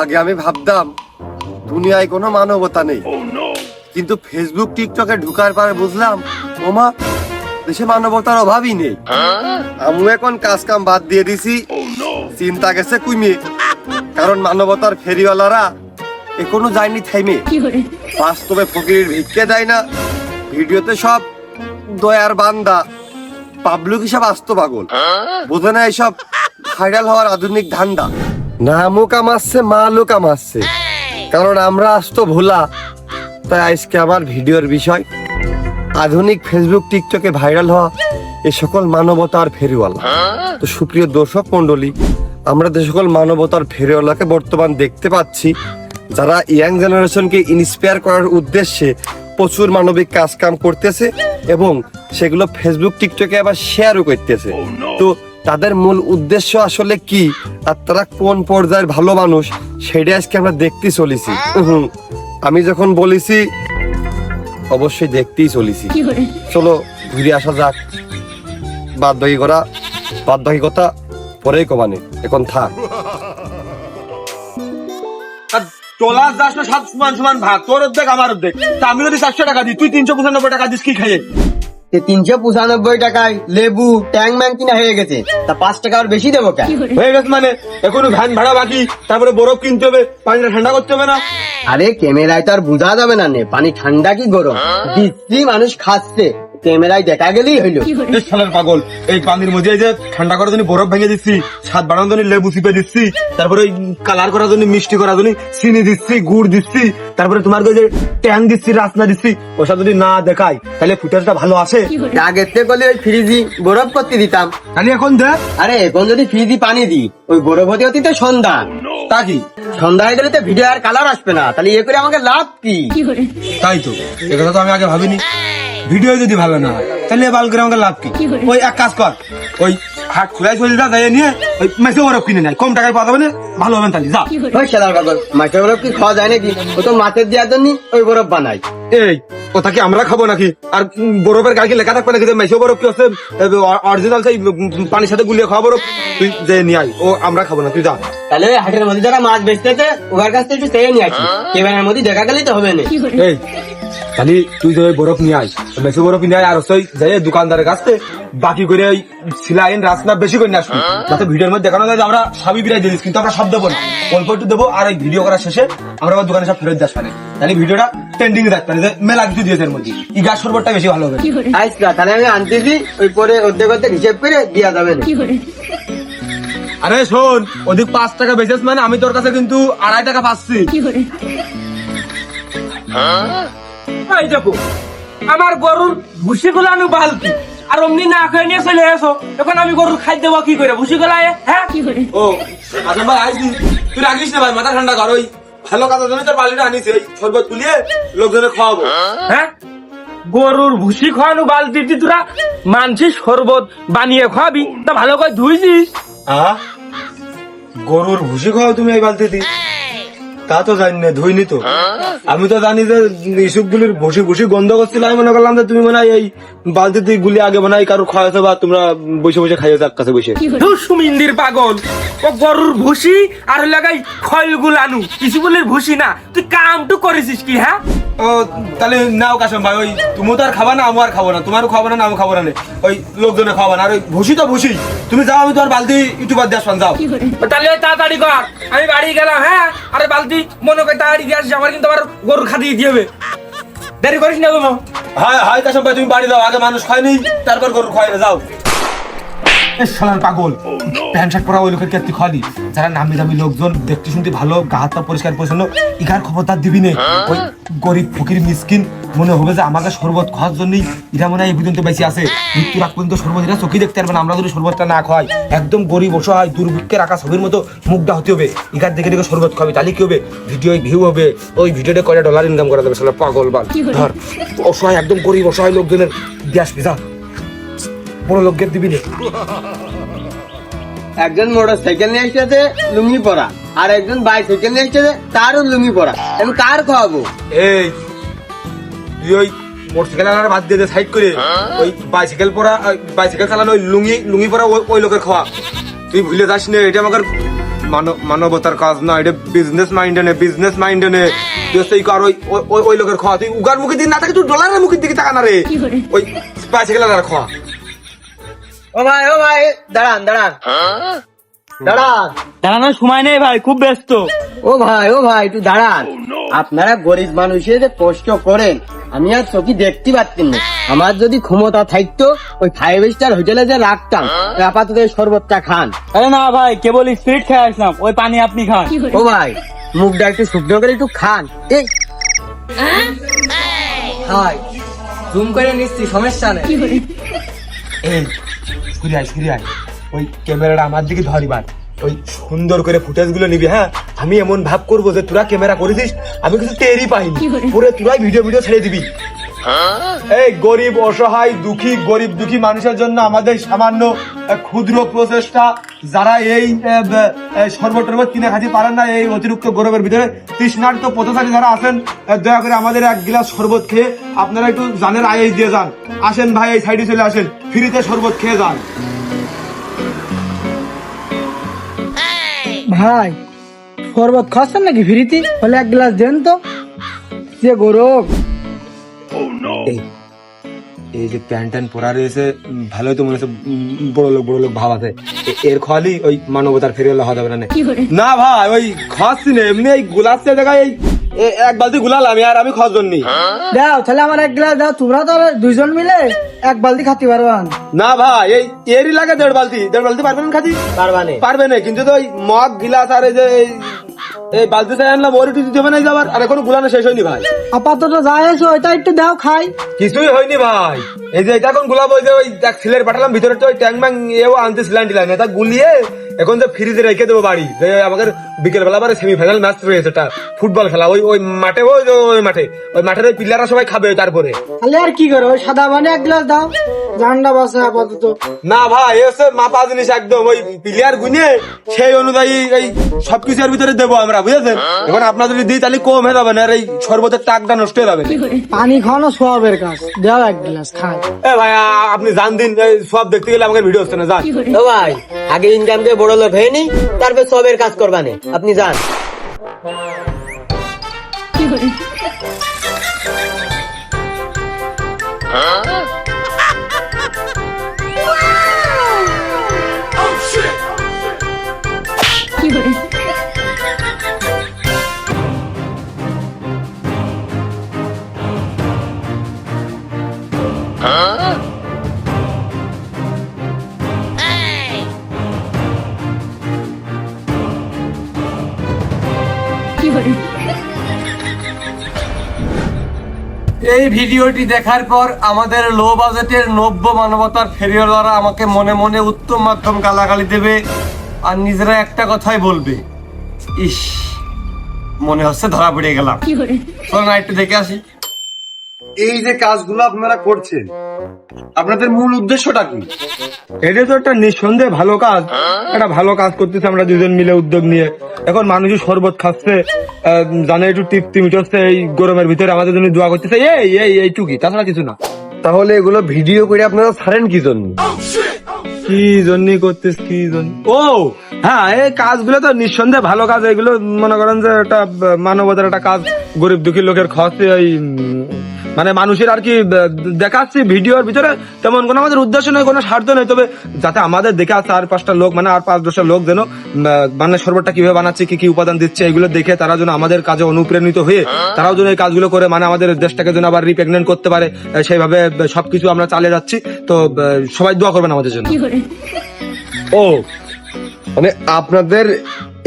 আগে আমি ভাবতাম দুনিয়ায় কোনো মানবতা নেই। কিন্তু ফেসবুক টিকটকে ঢুকার পর বুঝলাম ওমা দেশে মানবতার অভাবই নেই। আমি এখন কাজ কাম বাদ দিয়ে দিছি। চিন্তা গেছে কুইমে। কারণ মানবতার ফেরিওয়ালারা এখনও যায়নি থাইমে বাস্তবে ফকিরের ভিক্ষে দেয় না। ভিডিওতে সব দয়ার বান্দা। পাবলিক হিসাব আস্ত পাগল। বোঝে না এসব ভাইরাল হওয়ার আধুনিক ধান্দা। নামও কামাচ্ছে মালও কামাচ্ছে কারণ আমরা আসতো ভোলা তাই আজকে আমার ভিডিওর বিষয়। আধুনিক ফেসবুক টিকটকে ভাইরাল হওয়া এ সকল মানবতার ফেরিওয়ালা। তো সুপ্রিয় দর্শক মন্ডলী আমরা যে সকল মানবতার ফেরিওয়ালাকে বর্তমান দেখতে পাচ্ছি যারা ইয়াং জেনারেশনকে ইন্সপায়ার করার উদ্দেশ্যে প্রচুর মানবিক কাজ কাম করতেছে এবং সেগুলো ফেসবুক টিকটকে আবার শেয়ারও করতেছে। তো তাদের মূল উদ্দেশ্য আসলে কি? আর তারা কোন পর্যায়ের ভালো মানুষ? সেটা আজকে আমরা দেখতে চলেছি। আমি যখন বলেছি অবশ্যই দেখতেই চলেছি। চলো ঘুরে আসা যাক। বাদ বাকি করা বাদ বাকি কথা পরেই কমানে এখন থাক। তোলা যাস না সাত সমান সমান ভাগ। তোর অর্ধেক আমার অর্ধেক। তা আমি যদি চারশো টাকা দিই তুই তিনশো পঁচানব্বই টাকা দিস কি খাইয়ে তিনশো পঁচানব্বই টাকায় লেবু ট্যাং ম্যাং কিনা হয়ে গেছে। তা পাঁচ টাকা আর বেশি দেবো কেন? হয়ে গেছে মানে এখনও ভ্যান ভাড়া বাকি তারপরে বরফ কিনতে হবে পানিটা ঠান্ডা করতে হবে না। আরে ক্যামেরায় তো আর বোঝা যাবে না নে পানি ঠান্ডা কি গরম? দিচ্ছি মানুষ খাচ্ছে। ক্যামেরায় দেখা গেলেই হইল। এই শালার পাগল এই পানির মধ্যে এই যে ঠান্ডা করার জন্য বরফ ভেঙে দিচ্ছি স্বাদ বাড়ানোর জন্য লেবু চিপে দিচ্ছি তারপরে ওই কালার করার জন্য মিষ্টি করার জন্য চিনি দিচ্ছি গুড় দিচ্ছি তারপরে তোমার যে ট্যাং দিচ্ছি রাসনা দিচ্ছি ওসব যদি না দেখাই তাহলে ফুটেজটা ভালো আসে। আগের থেকে করলে ওই ফ্রিজি বরফ করতে দিতাম। তাহলে এখন দেখ আরে এখন যদি ফ্রিজি পানি দিই ওই বরফ হতে হতে তো সন্ধ্যা। তা কি? সন্ধ্যা হয়ে গেলে তো ভিডিও আর কালার আসবে না। তাহলে এ করে আমাকে লাভ কি? তাই তো এ কথা তো আমি আগে ভাবিনি। ভিডিও যদি ভালো না হয় তাহলে বাল করে আমাকে লাভ কি? ওই এক কাজ কর ওই হাট খুলাই চলে যা যাই নিয়ে ওই মেসে বরফ কিনে নেয় কম টাকায় পাওয়া যাবে না ভালো হবে তাহলে যা। ওই সাদার পাগল মাছের বরফ কি খাওয়া যায় নাকি? ও তো মাছের দেওয়ার জন্য ওই বরফ বানাই এই কথা কি আমরা খাব নাকি? আর বরফের গাড়ি লেখা থাকবে নাকি? মেসে বরফ কি হচ্ছে অরিজিনাল সেই পানির সাথে গুলিয়ে খাওয়া বরফ? তুই যে নিয়ে আয় ও আমরা খাব না তুই যা। তাহলে হাটের মধ্যে যারা মাছ বেচতেছে ওর কাছ থেকে একটু চেয়ে নিয়ে আসি। মধ্যে দেখা গেলেই তো হবে না। এই তাহলে তুই যে বরফ নিয়ে আয়। মেসে বরফ নিয়ে আয় আর ওই যাই দোকানদারের কাছে বাকি করে ওই সিলাইন রাসনা বেশি করে নিয়ে আসবি। যাতে ভিডিওর মধ্যে দেখানো যায় যে আমরা সবই বিরাই দিয়েছি কিন্তু আমরা সব দেবো না। অল্প একটু দেবো আর এই ভিডিও করার শেষে আমরা আবার দোকানে সব ফেরত দিয়ে আসবানে তাহলে ভিডিওটা ট্রেন্ডিং এ থাকতে মেলা কিছু দিয়েছে এর মধ্যে। ই গাছ সরবরটা বেশি ভালো হবে। আচ্ছা তাহলে আমি আনতেছি ওই পরে অর্ধেক অর্ধেক হিসেব করে দেওয়া যাবে না। আরে শোন ওদিক পাঁচ টাকা বেচেস মানে আমি তোর কাছে কিন্তু আড়াই টাকা পাচ্ছি। এই দেখো আমার গরুর ভুসি গুলানো বালতি আর অমনি না খেয়ে নিয়ে চলে এসো। এখন আমি গরুর খাই দেবো কি করে? ভুসি গুলায় হ্যাঁ? ও আসলে ভাই আইসি তুই রাখিস না ভাই মাথা ঠান্ডা কর ওই। ভালো কাজের জন্য তোর বালিটা আনিস এই শরবত তুলিয়ে লোকজনে খাওয়াবো। হ্যাঁ? গরুর ভুসি খাওয়ানো বালতি দি তোরা মানছি শরবত বানিয়ে খাওয়াবি তা ভালো করে ধুইছিস। আহ? গরুর ভুসি খাও তুমি এই বালতিতে? তা তো জানি না ধুইনি তো। আমি তো জানি যে ইসুক গুলির ভুসি ভুসি গন্ধ করছিল। আমি মনে করলাম যে তুমি মনে হয় এই বালতিতে গুলি আগে মনে হয় কারও খাওয়াছো বা তোমরা বসে বসে খাইছো এক কাছে বসে। সুমিন্দির পাগল। ও গরুর ভুসি আর লাগাই খয়ল গুলানু কিছু বলির ভুসি না। তুই কামটু করেছিস কি হ্যাঁ? ও তাহলে নাও কাশম ভাই ওই তুমি তো আর খাবা না আমি আর খাব না। তোমারও খাব না আমি খাব না। ওই লোকজনে খাব না। আর ওই ভুসি তো ভুসি তুমি যাও আমি তোমার বালতি দিয়ে আসবান যাও। তাহলে তাড়াতাড়ি কর। আমি বাড়ি গেলাম হ্যাঁ? আরে বালতি মনে করে তাড়াতাড়ি দিয়ে আসিস আমার কিন্তু আবার গরুর খাদি দিয়ে হবে। দেরি করিস না কোনো হয় হয় কাশম ভাই, তুমি বাড়ি দাও আগে মানুষ খায়নি, তারপর গরু খাইবে যাও। শালার পাগল। প্যান্ট শার্ট পরা ওই লোকের কেটে খালি যারা নামি দামি লোকজন দেখতে শুনতে ভালো গা হাত পরিষ্কার পরিচ্ছন্ন ইগার খবরদার দিবি নে। ওই গরিব ফকির মিসকিন মনে হবে যে আমাকে শরবত খাওয়ার জন্যই এরা মনে হয় এই পর্যন্ত বেশি আছে। মৃত্যুর আগ পর্যন্ত শরবত এরা চোখে দেখতে পারবে না আমরা যদি শরবতটা না খাই একদম গরিব অসহায় দুর্ভিক্ষের আঁকা ছবির মতো মুখটা হতে হবে। ইগার দেখে দেখে শরবত খাবি তাহলে কি হবে? ভিডিও ভিউ হবে। ওই ভিডিওতে কয়টা ডলার ইনকাম করা যাবে শালা পাগল বাল। ধর অসহায় একদম গরিব অসহায় লোকজনের আসবি যা বড় লোকদের দিবি না। একজন মোটর সাইকেল নিয়ে এসেছে লুঙ্গি পরা। আর একজন বাইসাইকেল নিয়ে এসেছে তারও লুঙ্গি পরা। আমি কার খাওয়াবো? এই তুই ওই মোটরসাইকেল আনার বাদ দিয়ে সাইড করে। ওই বাইসাইকেল পরা বাইসাইকেল চালানো ওই লুঙ্গি লুঙ্গি পরা ওই- ওই লোকের খাওয়া। তুই ভুলে যাস না এটা মানব- মানবতার কাজ না এটা বিজনেস মাইন্ডে নে বিজনেস মাইন্ডে নে। তুই কর ওই ওই- লোকের খাওয়া। তুই উগার মুখে দিন না থাকে তুই ডলারের মুখের দিকে তাকা না রে ওই স্পাইসি গেলার খাওয়া। ও ভাই ও ভাই দাঁড়ান দাঁড়ান। দাঁড়ান। দাঁড়ানোর সময় নেই ভাই খুব ব্যস্ত। ও ভাই ও ভাই একটু দাঁড়ান। আপনারা গরিব মানুষের যে কষ্ট করেন আমি আর চোখে দেখতে পারতেন না। আমার যদি ক্ষমতা থাকতো ওই ফাইভ স্টার হোটেলে যে রাখতাম আপাতত শরবতটা খান। আরে না ভাই কেবল স্পিড খেয়ে আসলাম ওই পানি আপনি খান। ও ভাই মুখটা একটু শুকনো করে একটু খান। এই। হাই জুম করে নিচ্ছি সমস্যা নেই। এই। ঘুরে আয় ঘুরে আয়। ওই ক্যামেরাটা আমার দিকে ধরিবার। ওই সুন্দর করে ফুটেজগুলো নিবি হ্যাঁ? আমি এমন ভাব করব যে তোরা ক্যামেরা করেছিস আমি কিছু টেরই পাইনি। পুরো তোরাই ভিডিও ভিডিও ছেড়ে দিবি। এই গরিব অসহায় দুঃখী গরিব দুঃখী মানুষের জন্য আমাদের সামান্য ক্ষুদ্র প্রচেষ্টা। যারা এই আহ, ব- আহ, শরবত টরবত কিনে খাতে পারেন না এই অতিরিক্ত গরমের ভিতরে তৃষ্ণার্ত পথচারী যারা আছেন দয়া করে আমাদের এক গ্লাস শরবত খেয়ে আপনারা একটু জানের আয়ে দিয়ে যান। আসেন ভাই এই সাইডে চলে আসেন। ফ্রিতে শরবত খেয়ে যান। ভাই শরবত খাচ্ছেন নাকি ফ্রিতে? হলে এক গ্লাস দেন তো। যে গরম। এই যে প্যান্ট ট্যান্ট পরা রয়েছে ভালোই তো মনে হচ্ছে বড় লোক বড় লোক ভাব আছে এর খালি ওই মানবতার ফেরে হলে হওয়া যাবে না না। ভাই ওই খাচ্ছি না এমনি এই গুলাসে জায়গায় এই এক বালতি গুলাল আমি আর আমি খাওয়ার নি দাও তাহলে আমার এক গ্লাস দাও তোমরা তো দুইজন মিলে এক বালতি খাতে পারো না ভাই এই এরই লাগে দেড় বালতি দেড় বালতি পারবেন খাতি? পারবানে। পারবে না কিন্তু তো ওই মগ গিলাস আর এই যে এই- বালতি চাই আনলাম ওর দিতে হবে না যাবার। আর এখনও গুলানো শেষ হয়নি ভাই। আপাতত যাই আছো ওইটা একটু দাও খাই। কিছুই হয়নি ভাই। এই যে এটা এখন গুলাব ওই যে ওই দেখ সিলের পাঠালাম ভিতরে তো ওই ট্যাং ম্যাং এও আনতে সিলান টিলান এটা গুলিয়ে এখন যে ফ্রিজে রেখে দেবো বাড়ি। যে আমাদের বিকেল বেলা পরে সেমিফাইনাল ম্যাচ রয়েছে এটা ফুটবল খেলা। ওই ওই মাঠে ওই যে ওই মাঠে। ওই মাঠের পিলাররা সবাই খাবে তারপরে। তাহলে আর কি করো সাদা পানি এক গ্লাস দাও। ঠান্ডা বাসে আপাতত। না ভাই এ হচ্ছে মাপা জিনিস একদম ওই প্লেয়ার গুনে সেই অনুযায়ী এই সবকিছুর ভিতরে দেবো আমরা বুঝেছেন? এখন আপনার যদি দিই তাহলে কম হয়ে যাবে না আর এই শরবতের টাকটা নষ্ট হয়ে যাবে। পানি খাওয়ানো সবের কাজ। দাও এক গ্লাস খাই এ ভাই আপনি জান দিন সব দেখতে গেলে আমাকে ভিডিও হচ্ছে না যান। ও ভাই আগে ইনকাম দিয়ে বড় লোক হয়নি তারপর সবের কাজ করবানে আপনি যান। এই ভিডিওটি দেখার পর আমাদের লো বাজেটের নব্য মানবতার ফেরিওয়ালারা আমাকে মনে মনে উত্তম মাধ্যম গালাগালি দেবে। আর নিজেরা একটা কথাই বলবে। ইস মনে হচ্ছে ধরা পড়ে গেলাম। চলো না একটু দেখে আসি। এই যে কাজগুলো আপনারা করছেন আপনাদের মূল উদ্দেশ্যটা কি? এটা তো একটা নিঃসন্দেহে ভালো কাজ। একটা ভালো কাজ করতেছে আমরা দুজন মিলে উদ্যোগ নিয়ে। এখন মানুষের শরবত খাচ্ছে আহ, জানে একটু তৃপ্তি মিটাচ্ছে এই গরমের ভিতরে আমাদের জন্য দোয়া করতেছে এই এই এইটুকি তাছাড়া কিছু না। তাহলে এগুলো ভিডিও করে আপনারা ছাড়েন কি জন্য? কি জন্য করতেছ, কি জন্য? ও হ্যাঁ এই কাজগুলো তো নিঃসন্দেহে ভালো কাজ, এগুলো মনে করেন যে একটা, মানবতার একটা কাজ, গরিব দুঃখী লোকের খরচে ওই মানে মানুষের আর কি দেখাচ্ছি ভিডিওর ভিতরে তেমন কোনো আমাদের উদ্দেশ্য নেই কোনো স্বার্থ নেই তবে যাতে আমাদের দেখে আর চার পাঁচটা লোক মানে আর পাঁচ দশটা লোক যেন মানে শরবতটা কীভাবে বানাচ্ছে কি কি উপাদান দিচ্ছে এগুলো দেখে তারা যেন আমাদের কাজে অনুপ্রাণিত হয়ে তারাও যেন এই কাজগুলো করে মানে আমাদের দেশটাকে যেন আবার রিপ্রেগনেন্ট করতে পারে সেইভাবে সবকিছু আমরা চালিয়ে যাচ্ছি। তো সবাই দোয়া করবেন আমাদের জন্য। ও মানে আপনাদের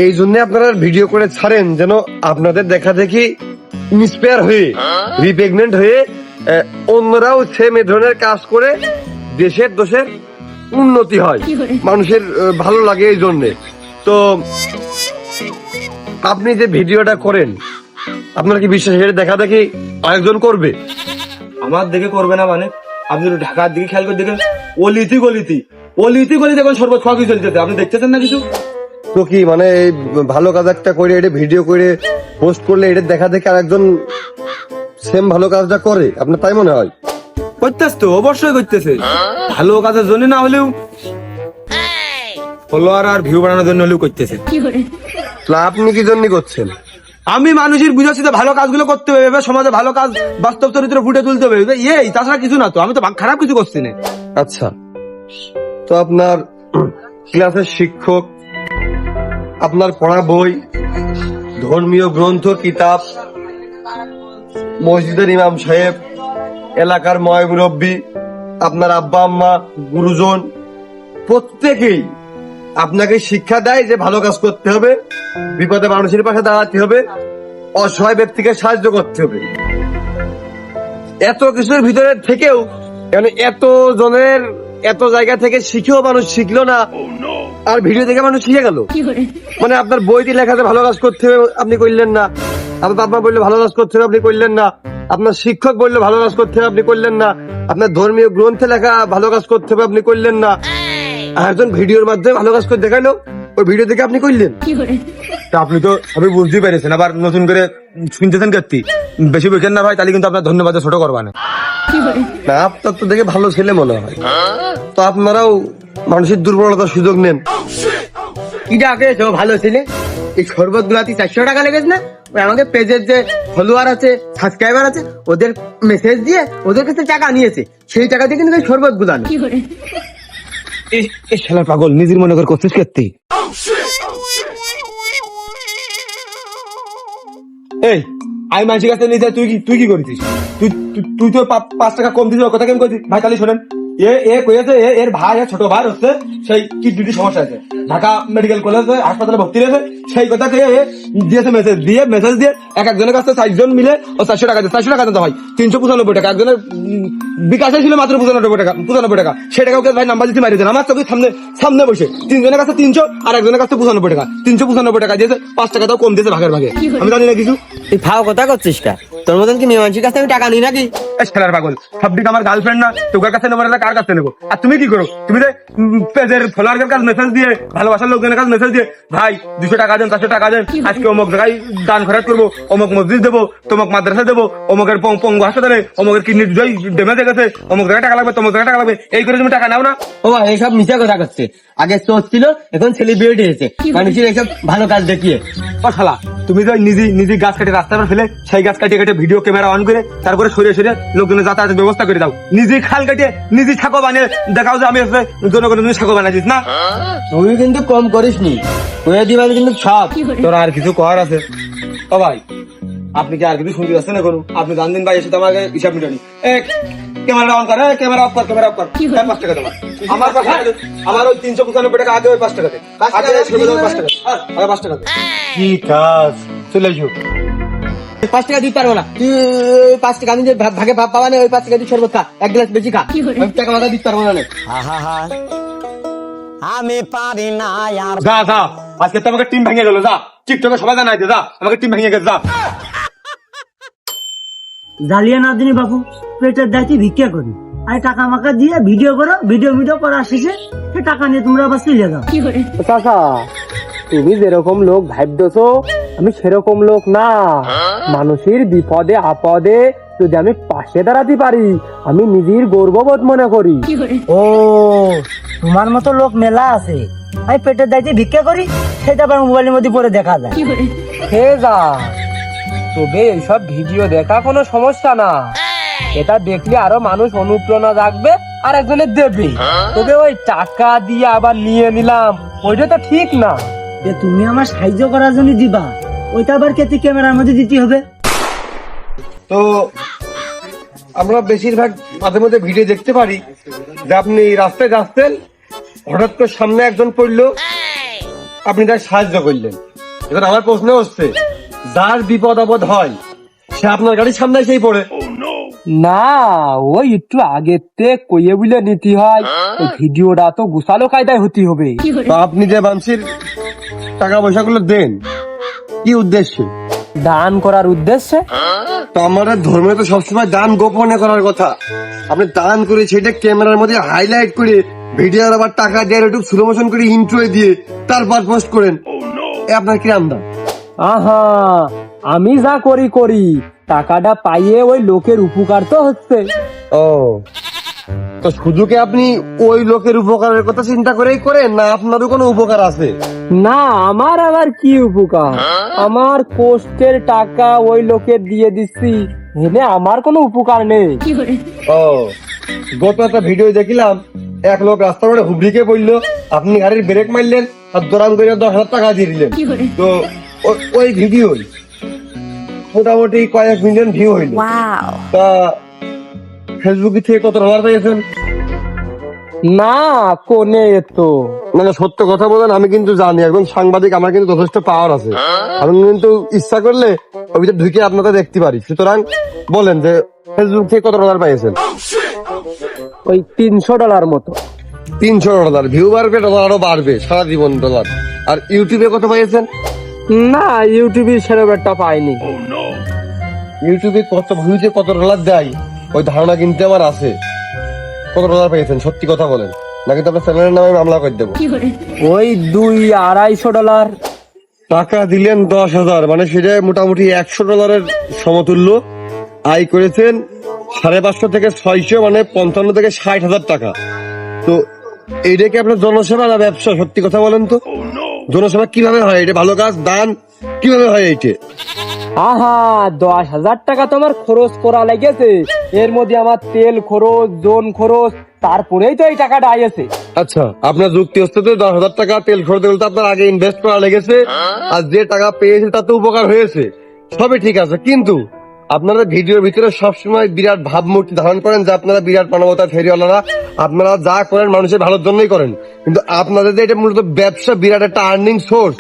এই জন্য আপনারা ভিডিও করে ছাড়েন যেন আপনাদের দেখা দেখি ইন্সপায়ার হয়ে রিপ্রেগনেন্ট হয়ে অন্যরাও সেম এ ধরনের কাজ করে দেশের দোষের উন্নতি হয়। মানুষের ভালো লাগে এই জন্যে। তো আপনি যে ভিডিওটা করেন আপনার কি বিশ্বাস এটা দেখা দেখি আরেকজন করবে? আমার দেখে করবে না মানে? আপনি ঢাকার দিকে খেয়াল করে দেখেন। অলিতি গলিতি অলিতি গলিতে এখন সর্বত খাওয়া কিছু চলছে আপনি দেখতেছেন না কিছু? তো কি মানে এই ভালো কাজ একটা করে এটা ভিডিও করে পোস্ট করলে এটা দেখা দেখে আরেকজন সেম ভালো কাজটা করে। আপনার তাই মনে হয়? করতেছ তো অবশ্যই করতেছে। ভালো কাজের জন্য না হলেও ফলোয়ার আর ভিউ বাড়ানোর জন্য হলেও করতেছে। আপনি কি জন্য করছেন? আমি মানুষের বুঝাচ্ছি যে ভালো কাজগুলো করতে হবে এবার সমাজে ভালো কাজ বাস্তব চরিত্র ফুটে তুলতে হবে। এই তাছাড়া কিছু না তো আমি তো খারাপ কিছু করছি না। আচ্ছা। তো আপনার ক্লাসের শিক্ষক, আপনার পড়া বই, ধর্মীয় গ্রন্থ, কিতাব, মসজিদের ইমাম সাহেব, এলাকার ময় মুরব্বী আপনার আব্বা, আম্মা, গুরুজন, প্রত্যেকেই আপনাকে শিক্ষা দেয় যে ভালো কাজ করতে হবে, বিপদে মানুষের পাশে দাঁড়াতে হবে, অসহায় ব্যক্তিকে সাহায্য করতে হবে। এত কিছুর ভিতরে থেকেও মানে এত জনের এত জায়গা থেকে শিখেও মানুষ শিখলো না। আর ভিডিও দেখে মানুষ শিখে গেল। মানে আপনার বইতে লেখাতে ভালো কাজ করতে হবে আপনি করলেন না। আপনার বাবা বললে ভালো কাজ করতে হবে আপনি করলেন না। আপনার শিক্ষক বললে ভালো কাজ করতে হবে আপনি করলেন না। আপনার ধর্মীয় গ্রন্থে লেখা ভালো কাজ করতে হবে আপনি করলেন না। আর একজন ভিডিওর মাধ্যমে ভালো কাজ করে দেখাইলো ওই ভিডিও দেখে আপনি করলেন। তা আপনি তো সবই বুঝতেই পেরেছেন আবার নতুন করে শুনতেছেন কাত্তি বেশি বেকেন না ভাই তাহলে কিন্তু আপনার ধন্যবাদ ছোট করবা না না আপনার তো দেখে ভালো ছেলে মনে হয়। তো আপনারাও মানুষের দুর্বলতার সুযোগ নেন। কিটা আগে তো ভালো ছেলে? এই শরবত গুলাতে চারশো টাকা লেগেছে না? আমাকে পেজের যে ফলোয়ার আছে সাবস্ক্রাইবার আছে ওদের মেসেজ দিয়ে ওদের কাছে টাকা নিয়েছে। সেই টাকা দিয়ে কিন্তু শরবত গুলানো। এই এই শালা পাগল নিজের মনে করে করছিস কাত্তি এই, আমি মানুষের কাছে নিয়ে যাই, তুই কি তুই কি করেছিস? তুই তুই- তো পাঁচ টাকা কম দিতে কথা কেমন করছিস ভাই, তাহলে শোনেন। এ এ কয়েছে এ এর ভাই ছোট ভাই হচ্ছে সেই কিডনি সমস্যা আছে ঢাকা মেডিকেল কলেজে হাসপাতালে ভর্তি রয়েছে। সেই কথা কে দিয়েছে মেসেজ দিয়ে মেসেজ দিয়ে এক একজনের কাছে চারজন মিলে ও চারশো টাকা দিয়ে চারশো টাকা দিতে হয় তিনশো পঁচানব্বই টাকা একজনের বিকাশে ছিল মাত্র পঁচানব্বই টাকা পঁচানব্বই টাকা। সে টাকা ওকে ভাই নাম্বার দিতে মারিয়ে দেন আমার চোখের সামনে সামনে বসে। তিনজনের কাছে তিনশো আর একজনের কাছে পঁচানব্বই টাকা। তিনশো পঁচানব্বই টাকা দিয়েছে পাঁচ টাকা তাও কম দিয়েছে ভাগের ভাগে। আমি জানি না কিছু। তুই ফাও কথা করছিস কা? তোর মতন কি মেয়ে মানুষের কাছে আমি টাকা নিই নাকি? ছেলের পাগল সবদিক আমার গার্লফ্রেন্ড না তোর কাছে নেব না কার কাছে নেব? আর তুমি কি করো? তুমি যে পেজের ফলোয়ারের কাছে মেসেজ দিয়ে ভালোবাসার লোকজনের কাছে মেসেজ দিয়ে ভাই দুশো টাকা দেন চারশো টাকা দেন আজকে অমুক জায়গায় দান খরচ করব অমুক মসজিদ দেবো তোমাক মাদ্রাসা দেবো অমুকের পং- পঙ্গু হাসপাতালে অমুকের কিডনি জয় ডেমেজ গেছে অমুক জায়গায় টাকা লাগবে তমুক জায়গায় টাকা লাগবে এই করে তুমি টাকা নাও না? ও ভাই এইসব মিথ্যা কথা করছে। আগে চোর ছিল এখন সেলিব্রিটি হয়েছে মানুষের এইসব ভালো কাজ দেখিয়ে। ও শালা তুমি যে নিজে নিজে গাছ কাটে রাস্তায় ফেলে সেই গাছ কাটিয়ে কেটে ভিডিও ক্যামেরা অন করে তারপরে সরিয়ে সরিয়ে লোকজনের যাতায়াতের ব্যবস্থা করে দাও। নিজে খাল কাটিয়ে নিজে ছাকো বানিয়ে দেখাও যে আমি জনগণের জন্য ছাকো বানাইছিস না? তুই কিন্তু কম করিস নি করে দিবান কিন্তু সব তোর আর কিছু করার আছে। ও ভাই আপনি কি আর কিছু শুনতে পাচ্ছেন এখন আপনি জানদিন ভাই এসে তো আমাকে হিসাব মিটানি। এক ক্যামেরা অন কর ক্যামেরা অফ কর ক্যামেরা অফ কর। এই পাঁচ টাকা তোমার আমার পাঁচ টাকা আমার ওই তিনশো পঁচানব্বই টাকা আগে ওই পাঁচ টাকা দে। আগে পাঁচ টাকা আগে পাঁচ টাকা দে। কি কাজ? চলে পাঁচ টাকা দিতে পারব না। তুই পাঁচ টাকা আমি যে ভাগে ভাগ পাবা না ওই পাঁচ টাকা দিয়ে শরবত খা। এক গ্লাস বেশি খা। ওই টাকা মাথা দিতে পারব না আমি পারি না আর যা যা। আজকে তো আমাকে টিম ভেঙে গেল যা। টিকটকে সবাই জানাই দে যা। আমাকে টিম ভেঙে গেছে যা। জ্বালিয়ে না দিনি বাপু পেটের দায়িত্ব ভিক্ষা করি। আর টাকা মাকা দিয়ে ভিডিও করো ভিডিও ভিডিও করা শেষে সে টাকা নিয়ে তোমরা আবার চলে যাও। চাচা তুমি যেরকম লোক ভাবতেছো আমি সেরকম লোক না। মানুষের বিপদে আপদে যদি আমি পাশে দাঁড়াতে পারি আমি নিজের গর্ববোধ মনে করি। ও তোমার মতো লোক মেলা আছে। আমি পেটের দায়িত্বে ভিক্ষা করি সেটা আবার মোবাইলের মধ্যে পরে দেখা যায়। হে যা তবে এইসব ভিডিও দেখা কোনো সমস্যা না। এটা দেখলে আরও মানুষ অনুপ্রেরণা রাখবে আর একজনের দেবে। তবে ওই টাকা দিয়ে আবার নিয়ে নিলাম। ওইটা তো ঠিক না। যে তুমি আমার সাহায্য করার জন্য দিবা ওইটা আবার কেতে ক্যামেরার মধ্যে দিতে হবে। তো আমরা বেশিরভাগ মাঝে মধ্যে ভিডিও দেখতে পারি যে আপনি রাস্তায় যাচ্ছেন হঠাৎ করে সামনে একজন পড়ল আপনি তার সাহায্য করলেন। এবার আমার প্রশ্ন হচ্ছে যার বিপদ আপদ হয় সে আপনার গাড়ির সামনে এসেই পড়ে। না ওই একটু আগেতে কইয়ে বুলে নিতে হয়। ভিডিওটা তো গুছালো কায়দায় হতে হবে। তো আপনি যে বাংশির টাকা পয়সাগুলো দেন কি উদ্দেশ্যে? দান করার উদ্দেশ্যে? তো আমাদের ধর্মে তো সবসময় দান গোপনে করার কথা। আপনি দান করে সেটা ক্যামেরার মধ্যে হাইলাইট করে ভিডিওর আবার টাকা দিয়ে একটু স্লো মোশন করে ইন্ট্রো দিয়ে তারপর পোস্ট করেন। এ আপনার কি আমদান আহা আমি যা করি করি। টাকাটা পাইয়ে ওই লোকের উপকার তো হচ্ছে। ও। তো শুধু কি আপনি ওই লোকের উপকারের কথা চিন্তা করেই করেন না আপনারও কোনো উপকার আছে? না আমার আবার কি উপকার? আমার কষ্টের টাকা ওই লোকের দিয়ে দিচ্ছি হেলে আমার কোনো উপকার নেই। ও গত একটা ভিডিও দেখিলাম এক লোক রাস্তা করে হুবড়িকে পড়ল আপনি গাড়ির ব্রেক মারলেন আর দরাম করে দশ হাজার টাকা দিয়ে দিলেন। তো ওই ভিডিও মোটামুটি কয়েক মিলিয়ন ভিউ হইল। তা ফেসবুকে থেকে কত ডলার পেয়েছেন? না কোনে তো মানে সত্য কথা বলেন আমি কিন্তু জানি একজন সাংবাদিক আমার কিন্তু যথেষ্ট পাওয়ার আছে। আমি কিন্তু ইচ্ছা করলে ওই ভিতরে ঢুকে আপনাকে দেখতে পারি। সুতরাং বলেন যে ফেসবুক থেকে কত ডলার পেয়েছেন? ওই তিনশো ডলার মতো। তিনশো ডলার ভিউ বাড়বে ডলার আরও বাড়বে সারা জীবন ডলার আর ইউটিউবে কত পেয়েছেন? না ইউটিউবে সেরকম একটা পাইনি। ইউটিউবে কত ভিউতে কত ডলার দেয় ওই ধারণা কিন্তু আমার আছে। কত ডলার পেয়েছেন সত্যি কথা বলেন। নাকি তো আপনার চ্যানেলের নামে মামলা করে দেবো? ওই দুই আড়াইশো ডলার টাকা দিলেন দশ হাজার মানে সেটা মোটামুটি একশো ডলারের সমতুল্য। আয় করেছেন সাড়ে পাঁচশো থেকে ছয়শো মানে পঞ্চান্ন থেকে ষাট হাজার টাকা। তো এইটা কি আপনার জনসেবা না ব্যবসা? সত্যি কথা বলেন তো। জনসেবা কীভাবে হয়? এটা ভালো কাজ দান কীভাবে হয় এইটা? আহা, দশ হাজার টাকা তোমার খরচ করা লেগেছে। এর মধ্যে আমার তেল খরচ, জোন খরচ, তারপরেই তো এই টাকাটা আইছে আচ্ছা আপনার যুক্তি হচ্ছে তো দশ হাজার টাকা তেল খরচ বলতে আপনার আগে ইনভেস্ট করা লেগেছে, আর যে টাকা পেয়েছে তাতে উপকার হয়েছে। সবই ঠিক আছে, কিন্তু আপনারা ভিডিওর ভিতরে সবসময় বিরাট ভাবমূর্তি ধারণ করেন যে আপনারা বিরাট মানবতা ফেরিওয়ালারা, আপনারা যা করেন মানুষের ভালোর জন্যই করেন। কিন্তু আপনাদের এটা মূলত ব্যবসা, বিরাট একটা আর্নিং সোর্স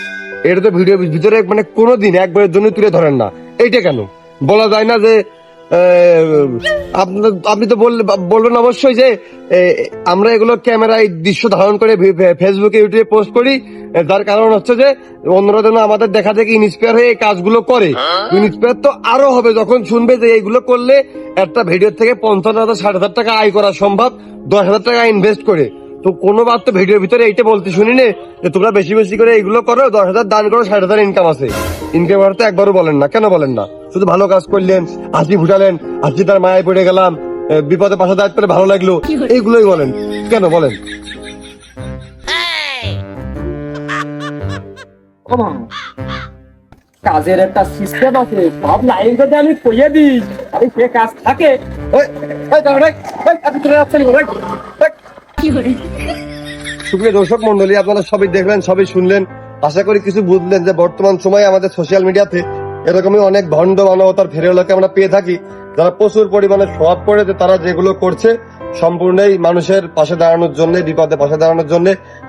এটা তো ভিডিও ভিতরে মানে কোনোদিন একবারের জন্য তুলে ধরেন না। এইটা কেন? বলা যায় না যে আপনি তো বলবেন অবশ্যই যে আমরা এগুলো ক্যামেরায় দৃশ্য ধারণ করে ফেসবুকে, ইউটিউবে পোস্ট করি। যার কারণ হচ্ছে যে, অন্যরা যেন আমাদের দেখা দেখে ইন্সপায়ার হয়ে এই কাজগুলো করে। ইন্সপায়ার তো আরও হবে যখন শুনবে যে এইগুলো করলে একটা ভিডিও থেকে পঞ্চান্ন হাজার, ষাট হাজার টাকা আয় করা সম্ভব, দশ হাজার টাকা ইনভেস্ট করে। তো কোনো বার তো ভিডিওর ভিতরে এইটা বলতে শুনি নে যে তোমরা বেশি বেশি করে এইগুলো করো দশ হাজার দান করো ষাট হাজার ইনকাম আছে। ইনকাম তো একবারও বলেন না। কেন বলেন না? শুধু ভালো কাজ করলেন হাসি ফুটালেন হাসি তার মায়ায় পড়ে গেলাম বিপদে পাশে দাঁড়াতে পেরে ভালো লাগল এইগুলোই বলেন। কেন বলেন? কাজের একটা সিস্টেম আছে সব লাইন যদি আমি কইয়ে দিই। আরে সে কাজ থাকে এই, দাঁড়াও, এই, এই, আপনি চলে যাচ্ছেন কেন? সুপ্রিয় দর্শক মন্ডলী, আপনারা সবই দেখলেন, সবই শুনলেন। আশা করি কিছু বুঝলেন যে বর্তমান সময়ে আমাদের সোশ্যাল মিডিয়াতে এরকমই অনেক ভণ্ড মানবতার ফেরিওয়ালাকে আমরা পেয়ে থাকি, যারা প্রচুর পরিমাণে স্বভাব করে যে তারা যেগুলো করছে, সম্পূর্ণই মানুষের পাশে দাঁড়ানোর জন্য, বিপদে পাশে দাঁড়ানোর জন্য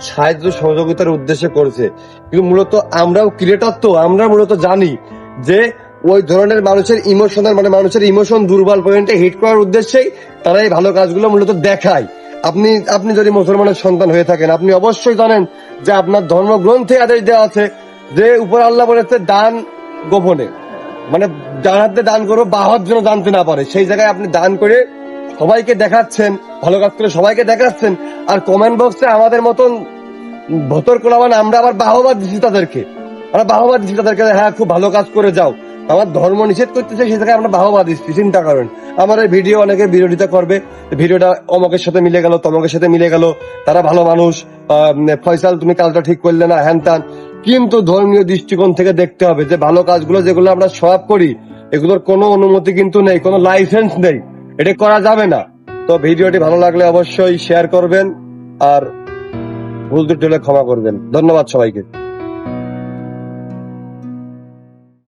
সাহায্য সহযোগিতার উদ্দেশ্যে করছে। কিন্তু মূলত আমরাও ক্রিয়েটার তো আমরা মূলত জানি যে ওই ধরনের মানুষের ইমোশনাল মানে মানুষের ইমোশন দুর্বল পয়েন্টে হিট করার উদ্দেশ্যেই তারা এই ভালো কাজগুলো মূলত দেখায়। আপনি আপনি যদি মুসলমানের সন্তান হয়ে থাকেন, আপনি অবশ্যই জানেন যে আপনার ধর্মগ্রন্থে আদেশ দেওয়া আছে যে উপর আল্লাহ বলেছে, দান গোপনে। মানে ডান হাতে দান করো বাহার জন্য জানতে না পারে। সেই জায়গায় আপনি দান করে সবাইকে দেখাচ্ছেন, ভালো কাজ করে সবাইকে দেখাচ্ছেন, আর কমেন্ট বক্সে আমাদের মতন ভতর কোলাবান, আমরা আবার বাহবা দিচ্ছি তাদেরকে। আমরা বাহবা দিচ্ছি তাদেরকে হ্যাঁ খুব ভালো কাজ করে যাও। আমার ধর্ম নিষেধ করতেছে সেই জায়গায় আমরা বাহবা দিচ্ছি, চিন্তা করেন। আমার এই ভিডিও অনেকে বিরোধিতা করবে, ভিডিওটা অমকের সাথে মিলে গেল, তমকের সাথে মিলে গেল, তারা ভালো মানুষ ফয়সাল, তুমি কাজটা ঠিক করলে না, হ্যান ত্যান। কিন্তু ধর্মীয় দৃষ্টিকোণ থেকে দেখতে হবে যে, ভালো কাজগুলো যেগুলো আমরা সব করি, এগুলোর কোনো অনুমতি কিন্তু নেই, কোনো লাইসেন্স নেই। এটা করা যাবে না। তো ভিডিওটি ভালো লাগলে অবশ্যই শেয়ার করবেন, আর ভুল হলে ক্ষমা করবেন। ধন্যবাদ সবাইকে।